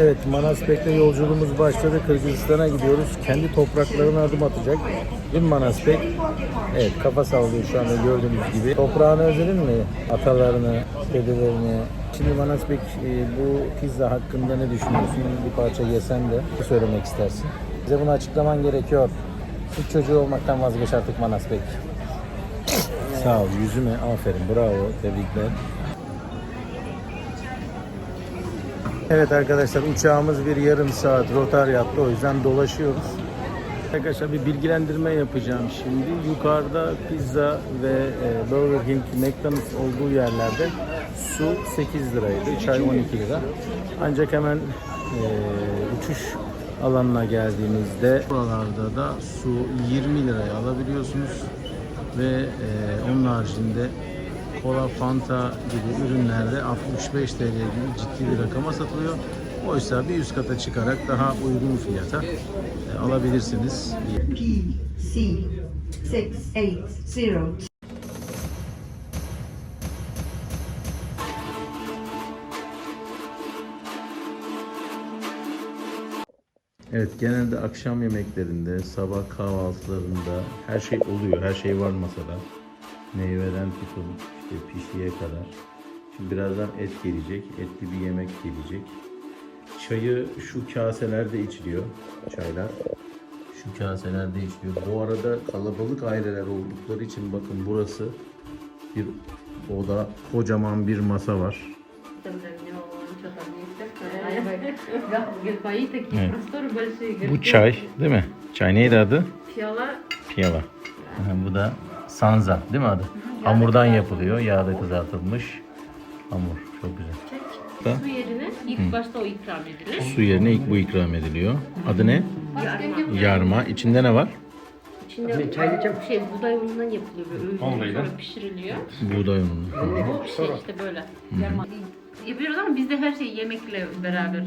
Evet, Manaspek'te yolculuğumuz başladı. Kırgızistan'a gidiyoruz. Kendi topraklarına adım atacak. Mi Manaspek? Evet, kafa sallıyor şu anda gördüğünüz gibi. Toprağını özledin mi? Atalarını, dedelerini. Şimdi Manaspek e, bu pizza hakkında ne düşünüyorsun? Bir parça yesen de ne söylemek istersin? Bize bunu açıklaman gerekiyor. Süt çocuğu olmaktan vazgeç artık Manaspek. Sağ ol, yüzüme aferin, bravo, tebrikler. Evet arkadaşlar uçağımız bir yarım saat rotar yaptı o yüzden dolaşıyoruz. Arkadaşlar bir bilgilendirme yapacağım şimdi. Yukarıda pizza ve e, Burger King, McDonald's olduğu yerlerde su 8 liraydı, çay 12 lira. Ancak hemen e, uçuş alanına geldiğinizde buralarda da su 20 liraya alabiliyorsunuz ve e, onun haricinde kola, fanta gibi ürünlerde 65 TL gibi ciddi bir rakama satılıyor. Oysa bir üst kata çıkarak daha uygun fiyata e, alabilirsiniz. P C six eight zero Evet genelde akşam yemeklerinde, sabah kahvaltılarında her şey oluyor. Her şey var masada. Meyveden tutun işte pişiye kadar. Şimdi birazdan et gelecek, etli bir yemek gelecek. Çayı şu kaselerde içiliyor, çaylar. Şu kaselerde içiliyor. Bu arada kalabalık aileler oldukları için bakın burası bir oda, kocaman bir masa var. Evet. Bu çay değil mi? Çay neydi adı? Piyala. Piyala. Bu da sanza değil mi adı? Hamurdan yapılıyor. Yağda kızartılmış hamur. Çok güzel. Da su yerine ilk başta o ikram edilir. su yerine ilk bu ikram ediliyor. Adı ne? Yarma. Yarma. İçinde ne var? İçinde şey buğday unundan yapılıyor böyle sonra pişiriliyor. Buğday unu. Bu şey işte böyle. Yarma. Yapıyoruz ama bizde her şey yemekle beraber.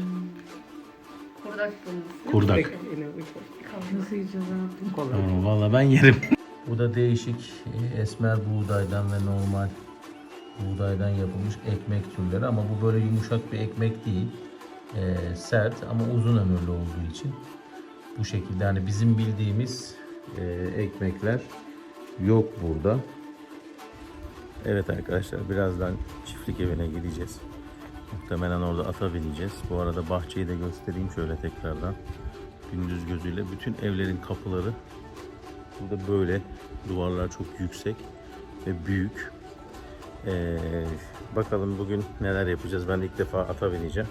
Kurdak bunun. Kurdak. Aa, Valla ben yerim. Bu da değişik e, esmer buğdaydan ve normal buğdaydan yapılmış ekmek türleri ama bu böyle yumuşak bir ekmek değil. E, sert ama uzun ömürlü olduğu için bu şekilde hani bizim bildiğimiz e, ekmekler yok burada. Evet arkadaşlar birazdan çiftlik evine gideceğiz. Muhtemelen orada ata bineceğiz. Bu arada bahçeyi de göstereyim şöyle tekrardan. Gündüz gözüyle bütün evlerin kapıları burada böyle. Duvarlar çok yüksek ve büyük. Ee, bakalım bugün neler yapacağız. Ben ilk defa ata bineceğim.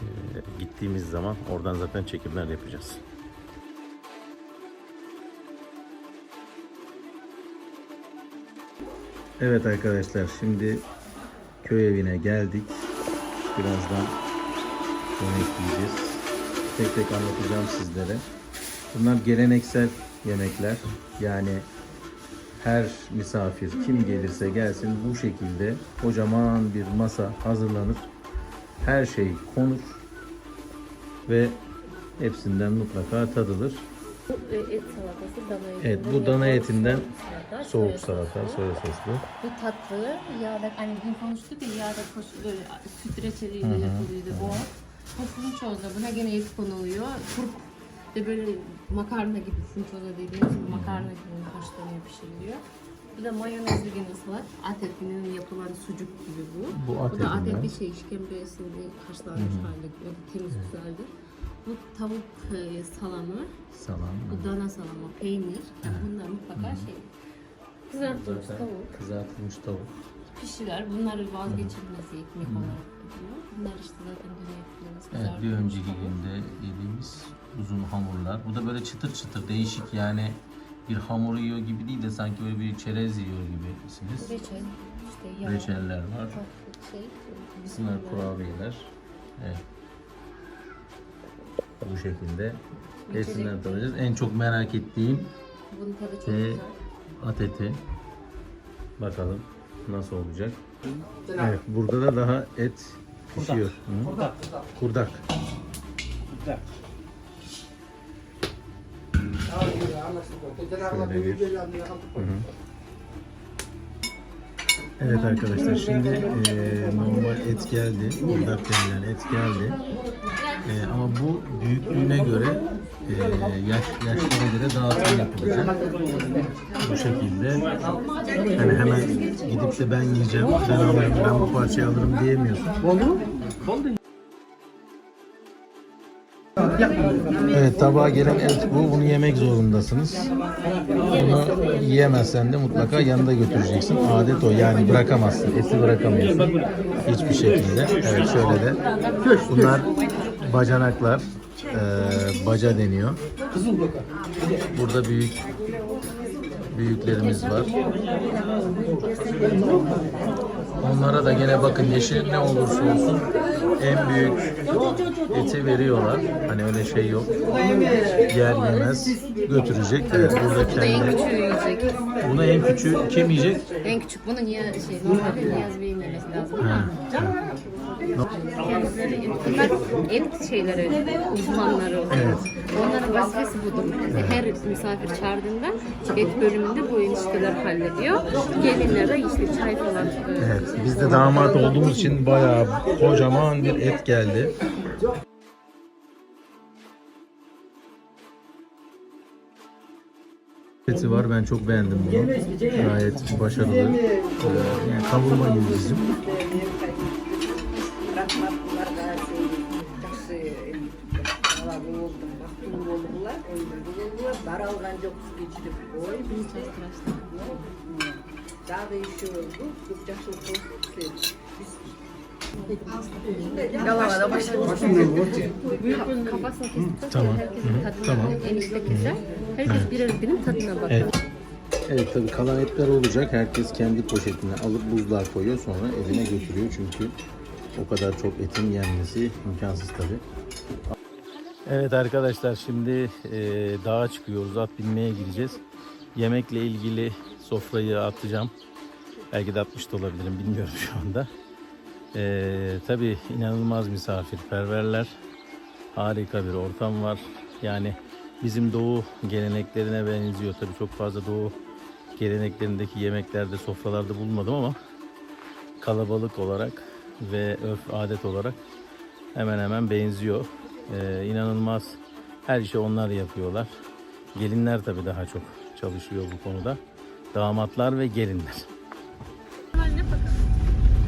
Ee, gittiğimiz zaman oradan zaten çekimler yapacağız. Evet arkadaşlar şimdi köy evine geldik. Birazdan yemek yiyeceğiz. Tek tek anlatacağım sizlere. Bunlar geleneksel yemekler. Yani her misafir kim gelirse gelsin bu şekilde kocaman bir masa hazırlanır. Her şey konur ve hepsinden mutlaka tadılır. Et salatası dana eti. Evet bu dana etinden soğuk salata, soya soslu. Bu tatlı yağda hani bugün konuştuk ya yağda böyle süt reçeliyle yapılıyordu bu. Bu funçozda buna gene et konuluyor. Turp de böyle makarna gibi funçoza dediğimiz gibi makarna gibi haşlanıyor pişiriliyor. Bu da mayonezli gene salat. At etinin yapılan sucuk gibi bu. Bu bu da at etinden. etli şey işkembesinde haşlanmış hali. O da temiz güzeldir. Bu tavuk e, salamı, Salam. bu dana salamı, peynir. Yani bunlar mutlaka şey. Kızartılmış Zaten tavuk. kızartılmış tavuk. Pişiler. Bunlar vazgeçilmez ekmek olarak yapılıyor. Bunlar işte zaten dünya yapılıyoruz. Evet bir önceki günde yediğimiz uzun hamurlar. Bu da böyle çıtır çıtır değişik yani bir hamur yiyor gibi değil de sanki böyle bir çerez yiyor gibisiniz. Reçel. işte yağ. Reçeller var. Şey. Bunlar kurabiyeler. Evet. Bu şekilde. Hepsinden tadacağız. En çok merak ettiğim Bunun tadı çok Ve- güzel. at eti. Bakalım nasıl olacak. Evet burada da daha et pişiyor. Hı? Kurdak. Kurdak. Şöyle bir. Hı hı. Evet arkadaşlar şimdi e, normal et geldi. Budak denilen et geldi. E, ama bu büyüklüğüne göre e, yaş, yaşlara göre dağıtım yapılacak. Bu şekilde. Yani hemen gidip de ben yiyeceğim, ben alırım, ben bu parçayı alırım diyemiyorsun. Evet tabağa gelen et bu. Bunu yemek zorundasınız. Bunu yiyemezsen de mutlaka yanında götüreceksin. Adet o. Yani bırakamazsın. Eti bırakamıyorsun. Hiçbir şekilde. Evet şöyle de. Bunlar bacanaklar. Ee, baca deniyor. Burada büyük büyüklerimiz var. Onlara da gene bakın yeşil ne olursa olsun en büyük eti veriyorlar. Hani öyle şey yok. Yer yemez götürecek. Evet burada Bu da en kendi. küçüğü yiyecek. Bunu en küçüğü kim yiyecek? En küçük bunun ya şey normalde Niyaz Bey'in yemesi lazım et, bunlar et şeyleri uzmanları oluyor. Evet. Onların vazifesi budur. Her misafir çağırdığında et bölümünde bu enişteler hallediyor. Gelinler de işte çay falan. e, Evet, biz de damat olduğumuz için bayağı kocaman bir et geldi. Eti var. Ben çok beğendim bunu. Gayet başarılı. Ee, yani kavurma gibi bizim. davranacak geçirip koy. Bunu çalıştıraştı. Daha da işi oldu. Kıpçak sosu Galavada başlıyoruz. Kafasını kesip Herkes evet. birer birim tadına bakar. Evet. Evet tabii kalan etler olacak. Herkes kendi poşetine alıp buzluğa koyuyor sonra evine götürüyor. Çünkü o kadar çok etin yenmesi imkansız tabii. Evet arkadaşlar şimdi e, dağa çıkıyoruz. At binmeye gideceğiz. Yemekle ilgili sofrayı atacağım. Belki de atmış da olabilirim bilmiyorum şu anda. E, tabii inanılmaz misafirperverler. Harika bir ortam var. Yani bizim doğu geleneklerine benziyor. Tabii çok fazla doğu geleneklerindeki yemeklerde, sofralarda bulunmadım ama kalabalık olarak ve örf adet olarak hemen hemen benziyor. Ee, inanılmaz her işi onlar yapıyorlar. Gelinler tabii daha çok çalışıyor bu konuda. Damatlar ve gelinler.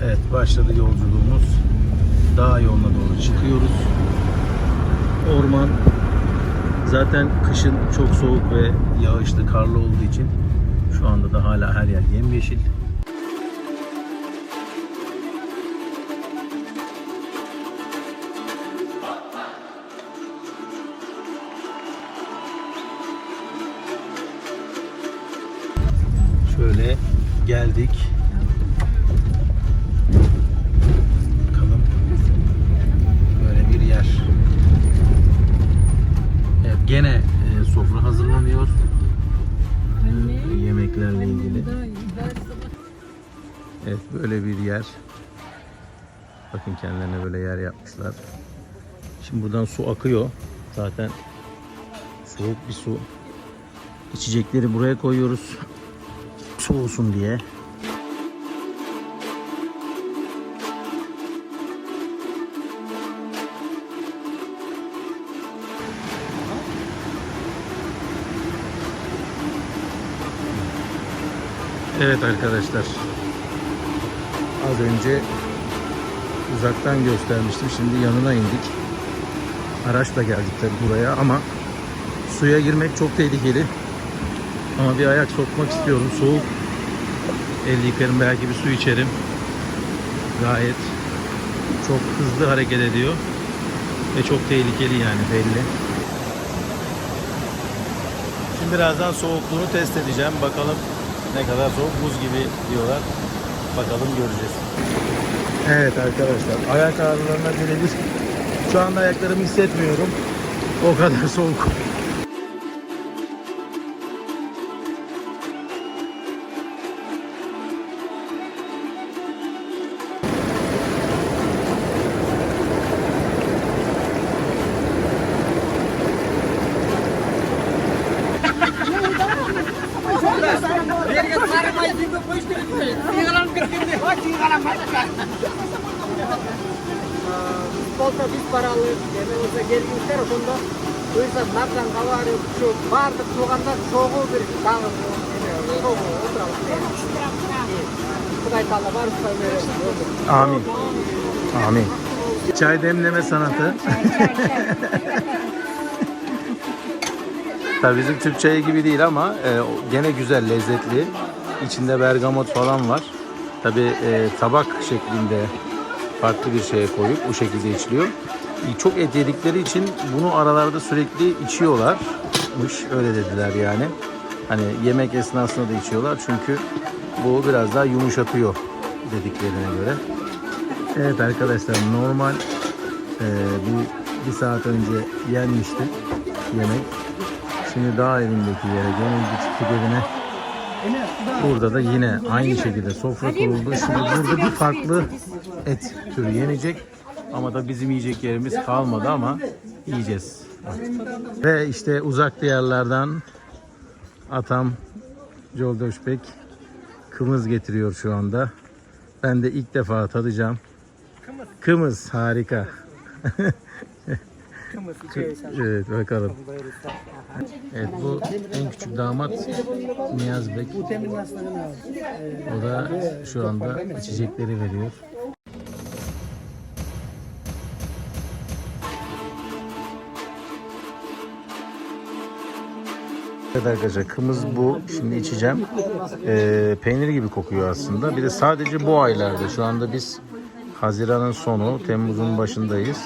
Evet başladı yolculuğumuz. Dağ yoluna doğru çıkıyoruz. Orman zaten kışın çok soğuk ve yağışlı, karlı olduğu için şu anda da hala her yer yemyeşil. Yapmışlar. Şimdi buradan su akıyor. Zaten soğuk bir su. İçecekleri buraya koyuyoruz. Soğusun diye. Evet arkadaşlar. Az önce uzaktan göstermiştim. Şimdi yanına indik. Araçla geldik tabi buraya ama suya girmek çok tehlikeli. Ama bir ayak sokmak istiyorum. Soğuk. El yıkarım belki bir su içerim. Gayet çok hızlı hareket ediyor. Ve çok tehlikeli yani belli. Şimdi birazdan soğukluğunu test edeceğim. Bakalım ne kadar soğuk. Buz gibi diyorlar. Bakalım göreceğiz. Evet arkadaşlar. Ayak ağrılarına birebir. Şu anda ayaklarımı hissetmiyorum. O kadar soğuk. Amin. Amin. Çay demleme sanatı. Tabii bizim Türk çayı gibi değil ama e, gene güzel, lezzetli. İçinde bergamot falan var. Tabi e, tabak şeklinde farklı bir şeye koyup bu şekilde içiliyor. Çok et yedikleri için bunu aralarda sürekli içiyorlar içiyorlarmış. Öyle dediler yani. Hani yemek esnasında da içiyorlar çünkü bu biraz daha yumuşatıyor dediklerine göre. Evet arkadaşlar normal e, bir, bir saat önce yenmişti yemek. Şimdi dağ evindeki yere gene gittik evine. Burada da yine aynı şekilde sofra kuruldu. Şimdi burada bir farklı et türü yenecek. Ama da bizim yiyecek yerimiz kalmadı ama yiyeceğiz. Ve işte uzak diyarlardan atam Joldoş Bek kımız getiriyor şu anda. Ben de ilk defa tadacağım. Kımız harika. evet bakalım. Evet bu en küçük damat Niyaz Bek. O da şu anda içecekleri veriyor. Evet arkadaşlar kımız bu. Şimdi içeceğim. Ee, peynir gibi kokuyor aslında. Bir de sadece bu aylarda. Şu anda biz Haziran'ın sonu, Temmuz'un başındayız.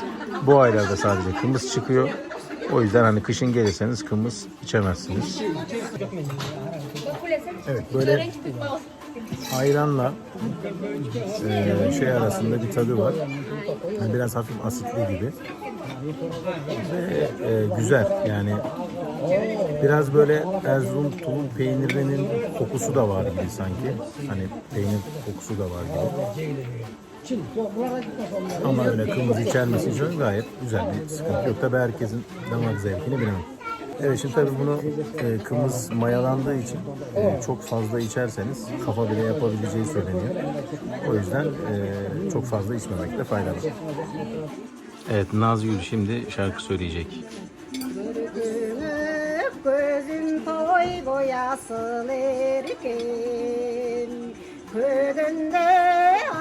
Bu aylarda sadece kımız çıkıyor. O yüzden hani kışın gelirseniz kımız içemezsiniz. Evet böyle ayranla e, şey arasında bir tadı var. Yani biraz hafif asitli gibi. Ve e, güzel yani Biraz böyle Erzurum tulum peynirinin kokusu da var gibi sanki. Hani peynir kokusu da var gibi. Ama öyle kırmızı içermesi için gayet güzel bir sıkıntı yok. Tabii herkesin damak zevkini bilemem. Evet şimdi tabii bunu e, kımız mayalandığı için e, çok fazla içerseniz kafa bile yapabileceği söyleniyor. O yüzden e, çok fazla içmemekte fayda var. Evet Nazgül şimdi şarkı söyleyecek toyboyasıl erkin Köyünde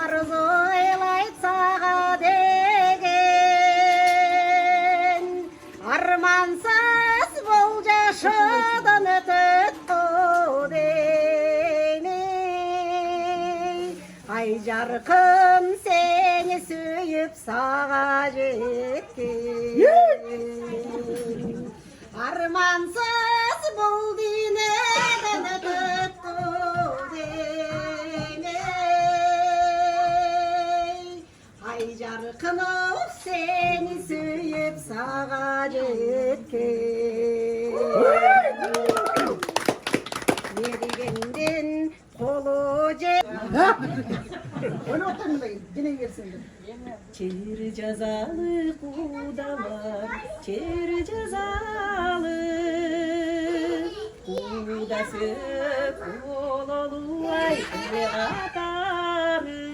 arzu elayt sağa degen. Armansız bol yaşadan ötüt tuğdeni Ay jarkım seni süyüp sağa jetkin Armansız jarkınım seni suyup sağa jetken Yerigenden kolu jet Çevir cezalı kudalar, çevir cezalı Kudası kul olay atarı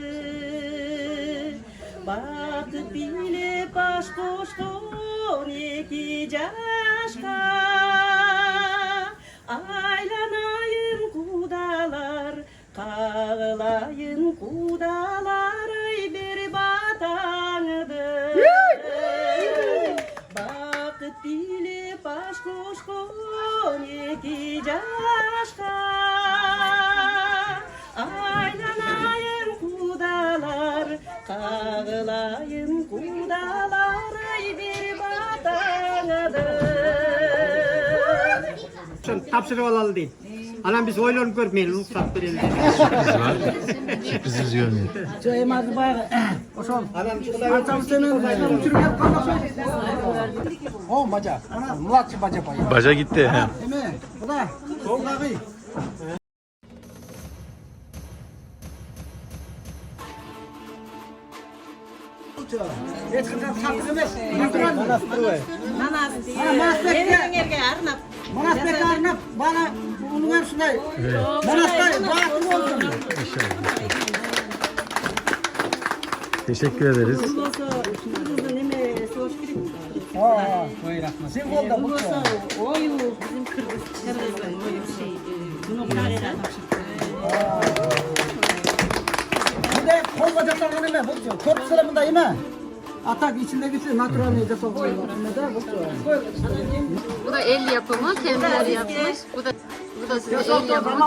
Bakıp bile baş koştur iki caşka Aylanayın kudalar, kağlayın kudalar bile baş koşkun iki caşka Aylanayın kudalar, kağlayın kudalar Ay bir batanıdır tapşırıp alalı değil. Anam biz oylarını görmeyelim, ruhsat verelim. Sürpriz görmüyor. O baca, ana Muratçı baca payı. Baca gitti. he. Eme, bu da olsun. Teşekkür ederiz. Bu. Oyu şey. e, Bunu kol yeme. Bu. Atak içinde natural neyse sokuyor. Bu. Da el yapımı, kendileri yapmış. Bu da bu da sizin el yapımı.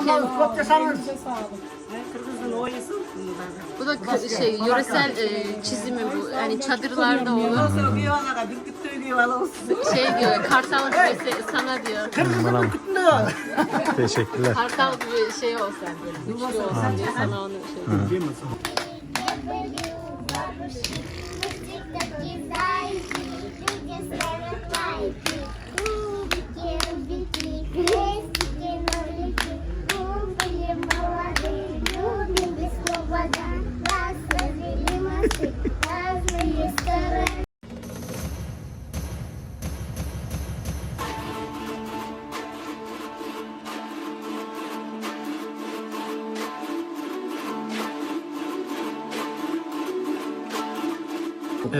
bu da şey yöresel e, çizimi bu. Yani çadırlarda olur diyor valla olsun. Şey diyor, kartal küpesi sana diyor. Kırmızı kutlu. Teşekkürler. Kartal gibi şey olsan böyle, güçlü olsan diyor sana onu şey. Değil? Thank you.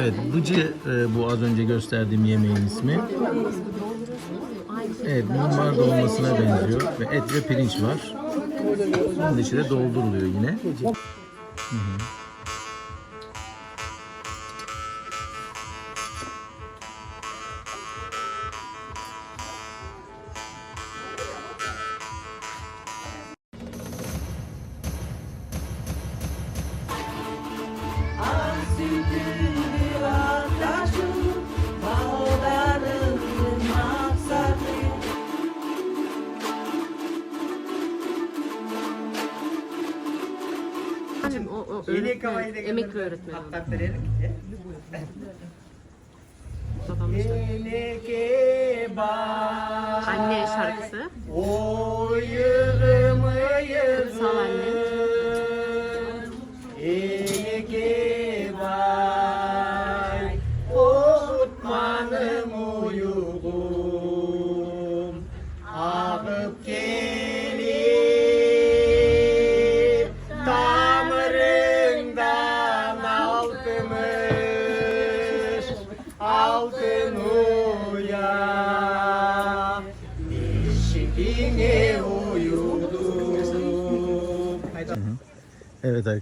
Evet, bıcı e, bu az önce gösterdiğim yemeğin ismi. Evet, mumbar dolmasına benziyor ve et ve pirinç var. Bunun içi de dolduruluyor yine. Hı hı. Babam işte. Anne şarkısı. O yığımı Sağ anne.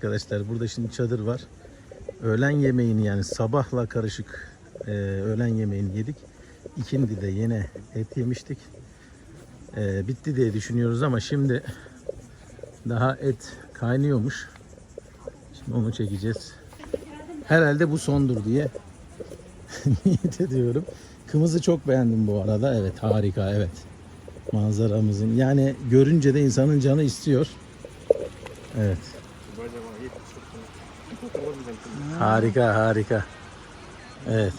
Arkadaşlar burada şimdi çadır var. Öğlen yemeğini yani sabahla karışık e, öğlen yemeğini yedik. İkindi de yine et yemiştik. E, bitti diye düşünüyoruz ama şimdi daha et kaynıyormuş. Şimdi onu çekeceğiz. Herhalde bu sondur diye niyet ediyorum. Kımızı çok beğendim bu arada. Evet harika evet. Manzaramızın yani görünce de insanın canı istiyor. Evet. Harika harika. Evet.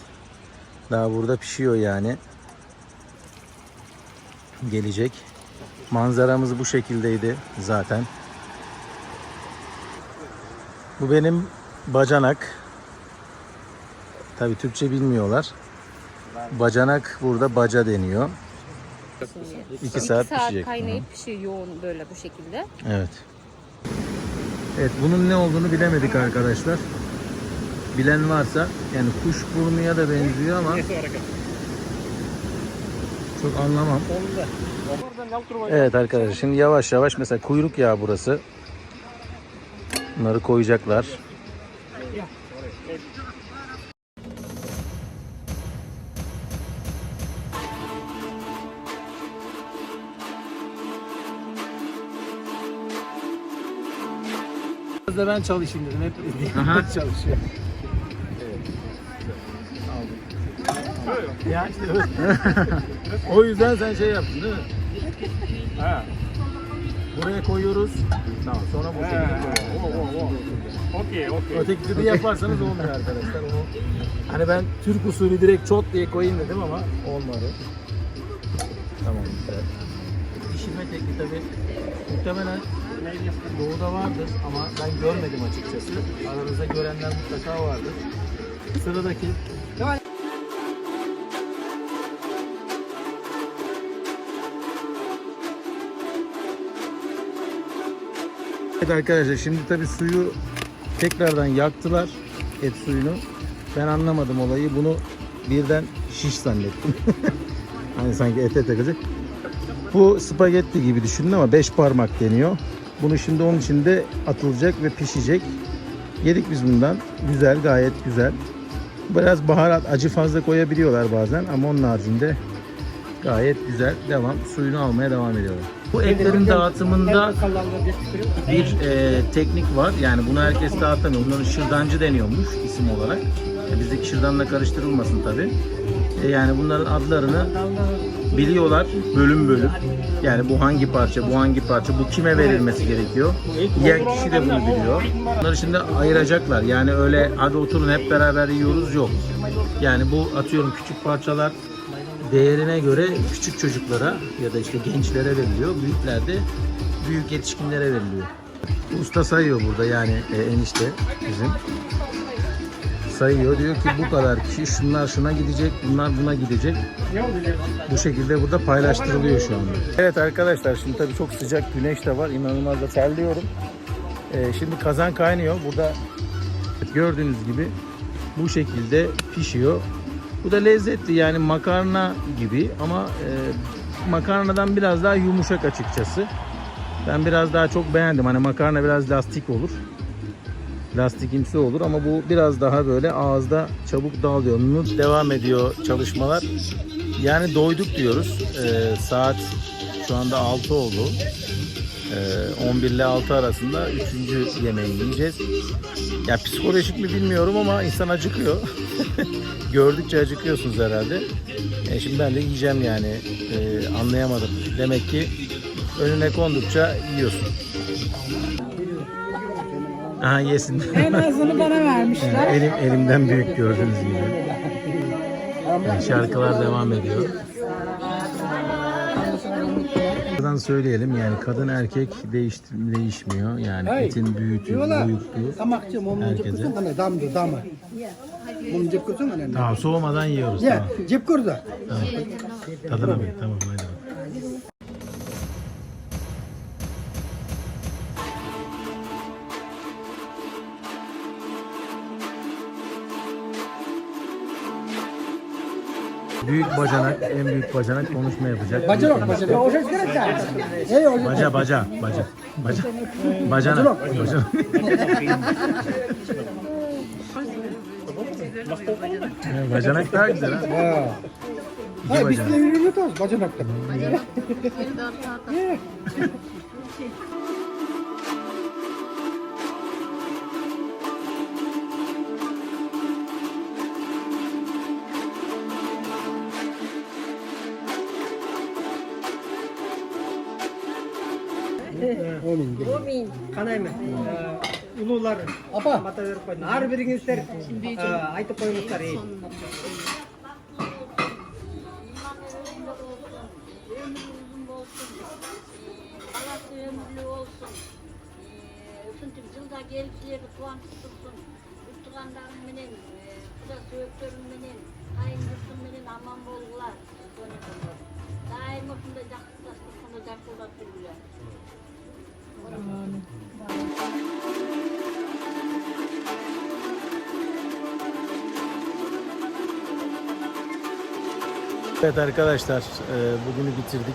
Daha burada pişiyor yani. Gelecek. Manzaramız bu şekildeydi zaten. Bu benim bacanak. Tabi Türkçe bilmiyorlar. Bacanak burada baca deniyor. 2 saat, pişecek. kaynayıp pişiyor yoğun böyle bu şekilde. Evet. Evet bunun ne olduğunu bilemedik arkadaşlar. Bilen varsa yani kuş burnuya da benziyor ama çok anlamam. Evet arkadaşlar şimdi yavaş yavaş mesela kuyruk yağı burası. Bunları koyacaklar. Biraz da ben çalışayım dedim. Hep çalışıyor. Ya işte O yüzden sen şey yaptın değil mi? Ha. Buraya koyuyoruz. Tamam sonra bu şekilde koyuyoruz. Okey okey. Öteki türlü yaparsanız olmuyor arkadaşlar. Onu, hani ben Türk usulü direkt çot diye koyayım dedim ama olmadı. Tamam güzel. Tekniği tabi muhtemelen doğuda vardır ama ben görmedim açıkçası. Aranızda görenler mutlaka vardır. Sıradaki Evet arkadaşlar şimdi tabi suyu tekrardan yaktılar. et suyunu. Ben anlamadım olayı. Bunu birden şiş zannettim. hani sanki ete takacak. Bu spagetti gibi düşünün ama 5 parmak deniyor. Bunu şimdi onun içinde atılacak ve pişecek. Yedik biz bundan. Güzel, gayet güzel. Biraz baharat, acı fazla koyabiliyorlar bazen ama onun haricinde gayet güzel. Devam. Suyunu almaya devam ediyorlar. Bu etlerin dağıtımında bir e, teknik var. Yani bunu herkes dağıtamıyor. Bunların şırdancı deniyormuş isim olarak. E, bizdeki şırdanla karıştırılmasın tabi. yani bunların adlarını biliyorlar bölüm bölüm. Yani bu hangi parça, bu hangi parça, bu kime verilmesi gerekiyor. Yiyen kişi de bunu biliyor. Bunları şimdi ayıracaklar. Yani öyle hadi oturun hep beraber yiyoruz yok. Yani bu atıyorum küçük parçalar değerine göre küçük çocuklara ya da işte gençlere veriliyor. Büyükler de büyük yetişkinlere veriliyor. Usta sayıyor burada yani e, enişte bizim. Sayıyor diyor ki bu kadar kişi şunlar şuna gidecek, bunlar buna gidecek. Bu şekilde burada paylaştırılıyor şu anda. Evet arkadaşlar şimdi tabii çok sıcak güneş de var. İnanılmaz da terliyorum. Ee, şimdi kazan kaynıyor. Burada gördüğünüz gibi bu şekilde pişiyor. Bu da lezzetli yani makarna gibi ama e, makarnadan biraz daha yumuşak açıkçası. Ben biraz daha çok beğendim. Hani makarna biraz lastik olur. Lastikimsi olur ama bu biraz daha böyle ağızda çabuk dağılıyor. Nut devam ediyor çalışmalar. Yani doyduk diyoruz. Ee, saat şu anda 6 oldu. Ee, 11 ile 6 arasında 3. yemeği yiyeceğiz. Ya psikolojik mi bilmiyorum ama insan acıkıyor. Gördükçe acıkıyorsunuz herhalde. E şimdi ben de yiyeceğim yani. E, anlayamadım. Demek ki önüne kondukça yiyorsun. Aha yesin. En azını bana vermişler. Yani elim elimden büyük gördüğünüz gibi. Yani şarkılar devam ediyor. Buradan söyleyelim yani kadın erkek değiş, değişmiyor. Yani etin büyütü, cep herkese. Tamam soğumadan yiyoruz tamam. Tadına bak tamam hadi. Büyük bacanak, en büyük bacanak konuşma yapacak. Bacanak bacanak. O ses gerek ya. Baca, baca, baca, baca. Bacanak. bacanak. Bacanak daha güzel ha. Ha. İki Ha biz bacanak. de yürüyoruz bacanakta. Omin. Omin. Kanayma. Улуулар апа мата берип койдум. Ар бириңиздер айтып коюңуздар. ey. Balası ömürlü olsun. Ee, Üçüncü yılda gelipleri kuvantı Evet arkadaşlar e, bugünü bitirdik.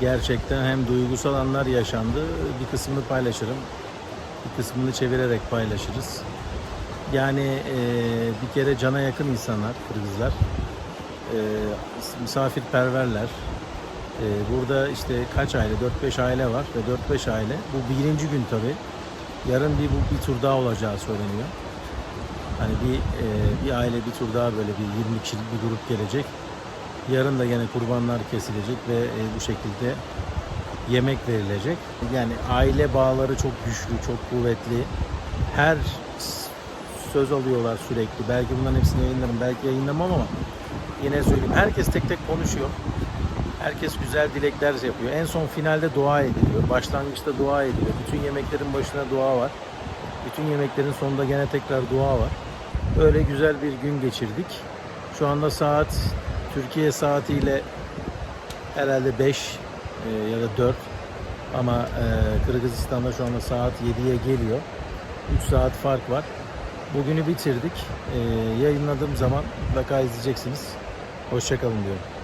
Gerçekten hem duygusal anlar yaşandı. Bir kısmını paylaşırım. Bir kısmını çevirerek paylaşırız. Yani e, bir kere cana yakın insanlar Kırgızlar. E, misafirperverler. Burada işte kaç aile? 4-5 aile var ve 4-5 aile. Bu birinci gün tabi. Yarın bir, bir tur daha olacağı söyleniyor. Hani bir e, bir aile bir tur daha böyle bir 20 kişilik bir grup gelecek. Yarın da yine kurbanlar kesilecek ve e, bu şekilde yemek verilecek. Yani aile bağları çok güçlü, çok kuvvetli. Her söz alıyorlar sürekli. Belki bunların hepsini yayınlarım, belki yayınlamam ama yine söyleyeyim. Herkes tek tek konuşuyor. Herkes güzel dilekler yapıyor. En son finalde dua ediliyor. Başlangıçta dua ediliyor. Bütün yemeklerin başına dua var. Bütün yemeklerin sonunda gene tekrar dua var. Öyle güzel bir gün geçirdik. Şu anda saat Türkiye saatiyle herhalde 5 e, ya da 4 ama e, Kırgızistan'da şu anda saat 7'ye geliyor. 3 saat fark var. bugünü bitirdik. Ee, yayınladığım zaman mutlaka izleyeceksiniz. Hoşçakalın diyorum.